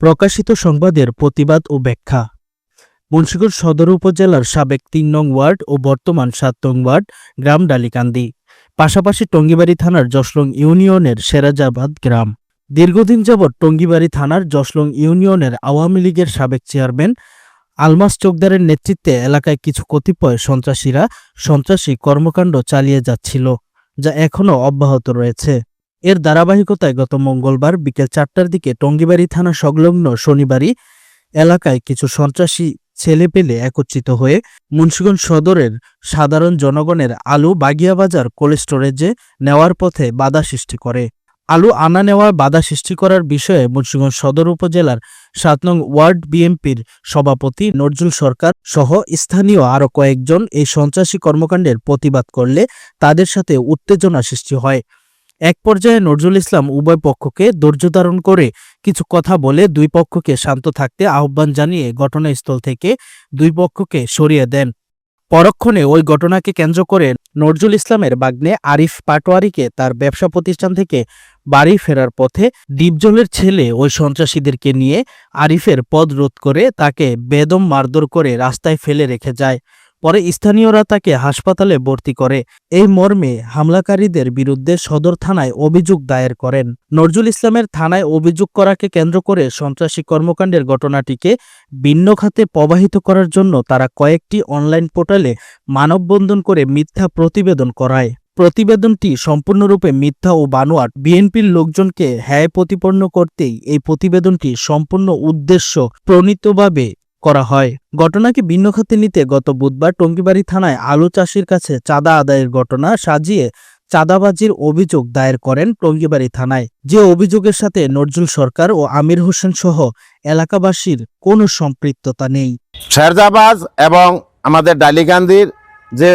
প্রকাশিত সংবাদের প্রতিবাদ ও ব্যাখ্যা। মুন্সিগঞ্জ সদর উপজেলার সাবেক তিন নং ওয়ার্ড ও বর্তমান সাত নং ওয়ার্ড গ্রাম ডালিকান্দি। পাশাপাশি টঙ্গিবাড়ি থানার জশলং ইউনিয়নের সেরাজাবাদ গ্রাম। দীর্ঘদিন যাবৎ টঙ্গিবাড়ি থানার জশলং ইউনিয়নের আওয়ামী লীগের সাবেক চেয়ারম্যান আলমাস চোকদারের নেতৃত্বে এলাকায় কিছু কতিপয় সন্ত্রাসীরা সন্ত্রাসী কর্মকাণ্ড চালিয়ে যাচ্ছিল, যা এখনও অব্যাহত রয়েছে। এর ধারাবাহিকতায় গত মঙ্গলবার বিকেল চারটার দিকে টঙ্গিবাড়ি থানা সংলগ্ন শনিবারই এলাকায় কিছু সন্ত্রাসী ছেলে পেলে একত্রিত হয়ে মুন্সিগঞ্জ সদরের সাধারণ জনগণের আলু বাগিয়াবাজার কোল্ড স্টোরেজে নেওয়ার পথে বাধা সৃষ্টি করে। আলু আনা নেওয়ার বাধা সৃষ্টি করার বিষয়ে মুন্সিগঞ্জ সদর উপজেলার সাত নং ওয়ার্ড বিএনপির সভাপতি নজরুল সরকার সহ স্থানীয় আরও কয়েকজন এই সন্ত্রাসী কর্মকাণ্ডের প্রতিবাদ করলে তাদের সাথে উত্তেজনা সৃষ্টি হয়। এক পর্যায়ে নজরুল ইসলাম উভয় পক্ষকে ধৈর্য ধারণ করে কিছু কথা বলে দুই পক্ষকে শান্ত থাকতে আহ্বান জানিয়ে ঘটনাস্থল থেকে দুই পক্ষকে সরিয়ে দেন। পরক্ষণে ওই ঘটনাকে কেন্দ্র করে নজরুল ইসলামের বাগ্নে আরিফ পাটোয়ারিকে তার ব্যবসা প্রতিষ্ঠান থেকে বাড়ি ফেরার পথে ডিপজলের ছেলে ওই সন্ত্রাসীদেরকে নিয়ে আরিফের পদ রোধ করে তাকে বেদম মারধর করে রাস্তায় ফেলে রেখে যায়। পরে স্থানীয়রা তাকে হাসপাতালে ভর্তি করে। এই মর্মে হামলাকারীদের বিরুদ্ধে সদর থানায় অভিযোগ দায়ের করেন। নজরুল ইসলামের থানায় অভিযোগ করাকে কেন্দ্র করে সন্ত্রাসী কর্মকাণ্ডের ঘটনাটিকে ভিন্ন খাতে প্রবাহিত করার জন্য তারা কয়েকটি অনলাইন পোর্টালে মানববন্ধন করে মিথ্যা প্রতিবেদন করায়। প্রতিবেদনটি সম্পূর্ণরূপে মিথ্যা ও বানোয়াট। বিএনপির লোকজনকে হ্যায় প্রতিপন্ন করতেই এই প্রতিবেদনটি সম্পূর্ণ উদ্দেশ্য প্রণীতভাবে করা হয়। ঘটনাকে ভিন্ন খাতে নিতে গত বুধবার টঙ্গিবাড়ি থানায় আলু চাষির কাছে চাঁদা আদায়ের ঘটনা সাজিয়ে চাঁদাবাজির অভিযোগ দায়ের করেন টঙ্গিবাড়ি থানায়। যে অভিযোগের সাথে নজরুল সরকার ও আমির হোসেন সহ এলাকাবাসীর কোনো সম্পৃক্ততা নেই। শেরজাবাজ এবং আমাদের ডালিকান্দির যে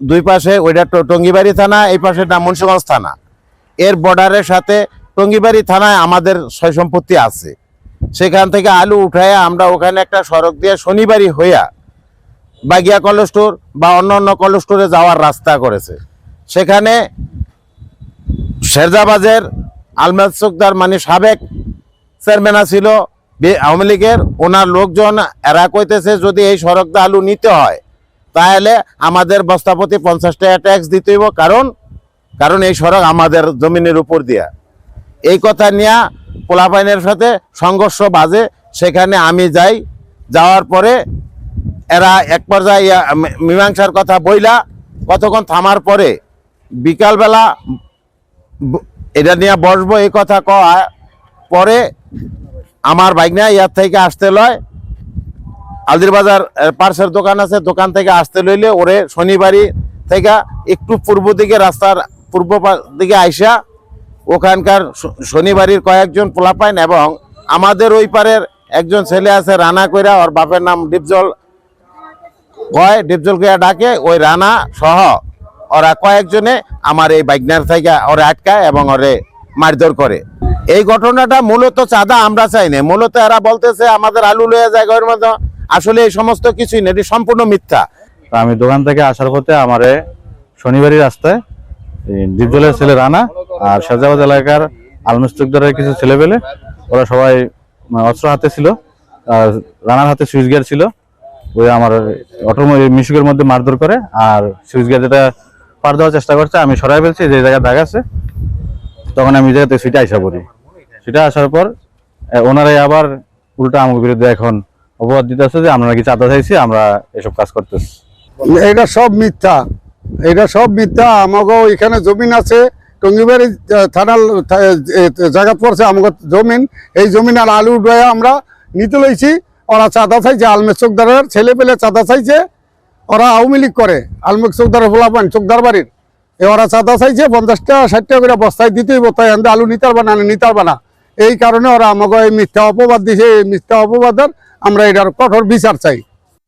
দুই পাশে, ওইটা টঙ্গিবাড়ি থানা, এই পাশে মুন্সিগঞ্জ থানা। এর বর্ডারের সাথে টঙ্গিবাড়ি থানায় আমাদের সয় সম্পত্তি আছে। সেখান থেকে আলু উঠায় আমরা ওখানে একটা সড়ক দিয়ে শনিবারই হইয়া বাগিয়া কলেজ স্টোর বা অন্য অন্য কলেজ স্টোরে যাওয়ার রাস্তা করেছে। সেখানে শেরজাবাজের আলমাদ চোকদার মানে সাবেক চেয়ারম্যান ছিল আওয়ামী লীগের, ওনার লোকজন এরা কইতেছে যদি এই সড়কটা আলু নিতে হয়, তাহলে আমাদের বস্তাপতি পঞ্চাশ টাকা ট্যাক্স দিতে হইব, কারণ কারণ এই সড়ক আমাদের জমিনের উপর দিয়া। এই কথা নিয়ে পোলাপাইনের সাথে সংঘর্ষ বাজে, সেখানে আমি যাই। যাওয়ার পরে এরা এক পর্যায়ে মীমাংসার কথা বইলা, কতক্ষণ থামার পরে বিকালবেলা এটা নিয়ে বসবো, এই কথা কয়া, পরে আমার বাইক নিয়ে ইয়ার থেকে আসতে লয়। আলদির বাজার পার্সের দোকান আছে, দোকান থেকে আসতে লইলে ওরে শনিবারই থেকে একটু পূর্ব দিকে, রাস্তার পূর্ব দিকে আইসা ওখানকার শনিবারের কয়েকজন পোলাপাইন এবং আমাদের ওই পারের একজন ছেলে আছে রানা কইরা, ওর বাপের নাম ডিপজল। কয়? ডিপজল কইয়া ডাকে, ওই রানা সহ ওরা কয়েকজনে আমার এই বাইকনার থেকে ওরে আটকায় এবং ওরে মারধর করে। এই ঘটনাটা মূলত চাঁদা আমরা চাই না। মূলত এরা বলতেছে, আমাদের আলু লয়ে যায় ঘরের মধ্যে। আসলে এই সমস্ত কিছুই না, এটি সম্পূর্ণ মিথ্যা। আমি দোকান থেকে আসার পথে আমারে শনিবারই রাস্তায় ডিপজলের ছেলে রানা আর শাহজাবাদ এলাকার আলমস্তুকদারের কিছু ছেলে পেলে ওরা সবাই মানে অস্ত্র হাতে ছিল, আর রানার হাতে সুইচ গিয়ার ছিল। ওই আমার অটো মিশুকের মধ্যে মারধর করে, আর সুইচ গিয়ার যেটা পার দেওয়ার চেষ্টা করছে, আমি সরাই ফেলছি, যে জায়গায় দাগ আছে, তখন আমি জায়গাতে সেটা আইসা পড়ি। সেটা আসার পর ওনারাই আবার উল্টা আমার বিরুদ্ধে এখন অপবাদ দিতেছে যে, আমরা নাকি চাঁদা চাইছি, আমরা এসব কাজ করতেছি। এটা সব মিথ্যা। এটা সব মিথ্যা। আমাকে এখানে জমিন আছে, টঙ্গিবাড়ি থানার জায়গা পড়ছে আমাকে জমিন। এই জমিন আর আলু ডয়ে আমরা নিতে লইছি। ওরা চাঁদা চাইছে, আলমের চোকদারের ছেলে পেলে চাঁদা চাইছে। ওরা আওয়ামী লীগ করে, আলমের চোকদারের ফোলাপান চোকদার বাড়ির। এ ওরা চাঁদা চাইছে, পঞ্চাশটা, ষাটটা করে বস্তায় দিতেই বস্তায় আনতে আলু নিতে পারবা না নিতে পারবা না। এই কারণে ওরা আমাকে এই মিথ্যা অপবাদ দিছে, এই মিথ্যা অপবাদের আমরা এটার কঠোর বিচার চাই।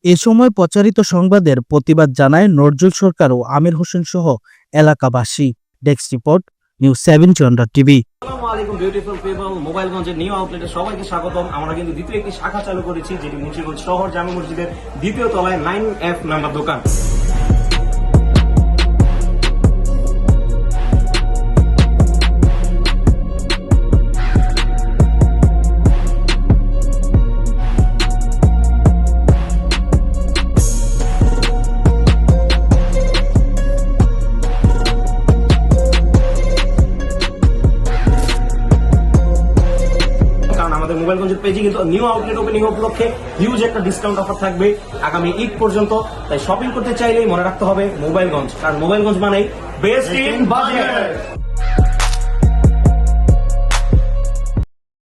এ সময় প্রচারিত সংবাদের প্রতিবাদ জানায় নজরুল সরকার ও আমির হোসেন সহ এলাকাবাসী। ডেক্স report, news seven, Chandra TV. সবাইকে আমরা কিন্তু দ্বিতীয় একটি শাখা চালু করেছি, যেটি মুন্সিগঞ্জ শহর জামা মসজিদের দ্বিতীয় তলায় নাইন এফ নাম্বার দোকান। মোবাইলগঞ্জের পেজে কিন্তু নিউ আউটলেট ওপেনিং উপলক্ষে হিউজ একটা ডিসকাউন্ট অফার থাকবে আগামী ঈদ পর্যন্ত। তাই শপিং করতে চাইলেই মনে রাখতে হবে মোবাইলগঞ্জ। কারণ মোবাইলগঞ্জ মানেই বেস্ট ইন বাজেট